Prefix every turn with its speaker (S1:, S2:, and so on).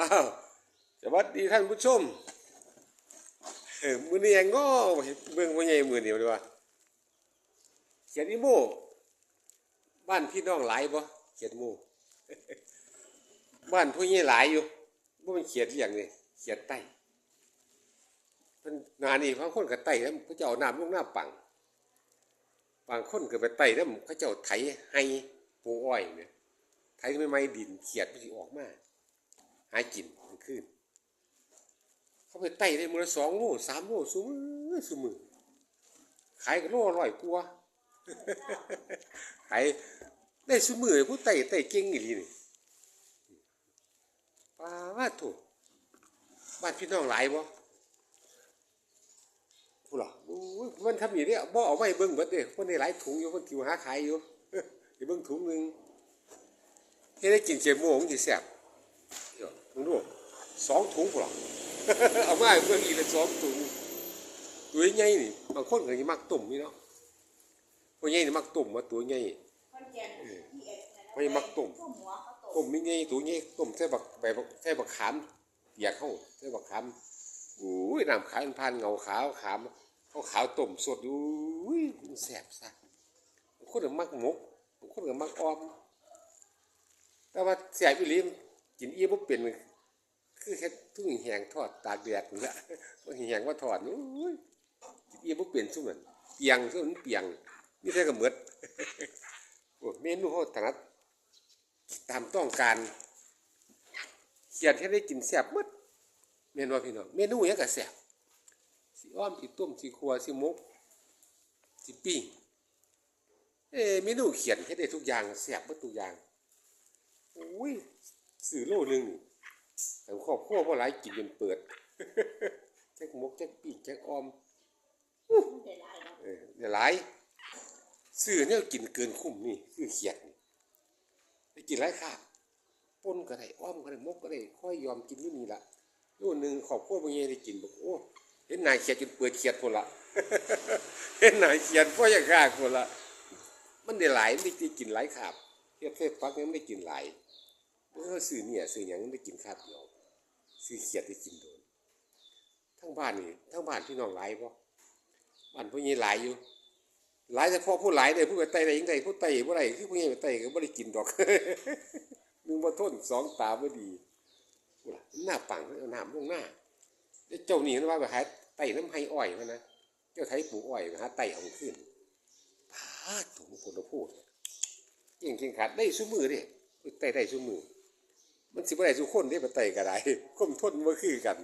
S1: อ้าวสวัสดีท่านผู้ชมเออมือนี้ยังง้อเบิ่งว่าใหญ่มือเดียวดีว่าเขียนอีโมบ้านพี่น้องหลายบ่เขียนโมบ้านผู้ใหญ่หลายอยู่บ่มันเขียนอย่างนี้เขียนใต้เพิ่นงานนี้บางคนก็ไต้แล้วเขาเจ้าเอาน้ำลงน้ำปังบางคนก็ไปไต่แล้วเขาเจ้าไถให้ปูอ้อยเนี่ยไถไม่ไม่ดินเขียดมันสิออกมา หากินกลางคืนเขาไปไต่ได้มือสองโลสามโลสูมือสูมือขายกันโลอร่อยกว่าขายได้สูมือผู้ไต่ไต่เก่งอีหลีนี่ป้าว่าถูกบ้านพี่น้องหลายบ่ผู้หรอโอ้ยมันทำอย่างนี้บ่เอาไว้เบิ่งเบิดเด้คนในหลายถุงอยู่คนกิวหาขายอยู่ไปเบิ่งถุงหนึงเฮ็ดได้กินเจ็ดโมงสิแซ่บเดี๋ย สองถุงผู้หรอเอามาให้เบิ่งอีกละสองถุงตัวใหญ่นี่บางคนก็สิมักต้มนี่เนาะตัวใหญ่นี่มักต้มว่าตัวใหญ่
S2: คนแก่นที่เอ็ด
S1: ไม่มักตุ่ม
S2: พวกหัวเขาต
S1: ต้มมีใหญ่ตัวใหญ่ต้มใส่บักใบบักใส่บักขามเปียกเฮาใส่บักขามอุ้ยน้ำขาวมันผ่านเงาขาวขามเขาขาวต้มสดอุ้ยมันแซ่บซะบางคนก็มักหมกบางคนก็มักออม แต่ว่าเสียบอีหลีมกินอีบ่เป็น คือแค่ทุ่งแหงทอดตากแดดนี่ละว่าแหงว่าทอดอุ้ยกินอีบ่เป็นซุมันเปียงซุมันเปียงนี่แท้ก็หมดโอ้เมนูเฮาถนัดตามต้องการเขียนให้ได้กินแซ่บหมดแม่นว่าพี่น้องเมนูหยังก็แซ่บสิอ้อมสิต้มสิครัวสิหมกสิปิ้งเอ้เมนูเขียนให้ได้ทุกอย่างแซ่บหมดทุกอย่างโอ้ยสื่อโลนึงนี่ แต่ครอบครัวบ่หลายกินจนเปิดแจ็คหมกแจ็คปีกแจ็คออม
S2: มันได้หลายเนาะ
S1: เออเดี๋ยวหลายซื้อเนี่ยกินเกินคุ้มนี่คือเขียดนี่ได้กินหลายค่ะปนก็ได้อ้อมก็ได้มกก็ได้ค่อยยอมกินอยู่นี่ละโลนึงครอบครัวบ่ใหญ่ได้กินบอกโอ้เห็นนายเขียดจนเปิดเขียดพุ่นละเห็นนายเขียดพ่ออยากฆ่าพุ่นละมันได้หลายมันได้กินหลายขาบเทียบเทศปักเนี่ยมันได้กินหลายเมื่อซื้อเนี่ยซื้อหยังมันได้กินคาบเดียว ซื้อเขียดได้กินโดนทั้งบ้านนี่ทั้งบ้านพี่น้องหลายบ่บ้านพวกนี้หลายอยู่หลายเฉพาะผู้หลายเลยผู้ไปไต่ได้ยังไงผู้ไต่ผู้ไรคือผู้นี้ไปไต่ก็บ่ได้กินดอกมึงบ่ทนสองตาบ่ดีพูดล่ะหน้าปังเอาน้ำลงหน้าแล้วเจ้านี่มันว่าไปหาไต่น้ำไห้อ้อยมันนะเจ้าไทยปลูกอ้อยไปหาไต่เอาขึ้นพาถุงผลพูดเก่งเก่งขาดได้ซุมือดิไต่ได้ซุมือ มันสิบ่ได้ซุคนได้บ่ไต่ก็ได้คมทนบ่คือกัน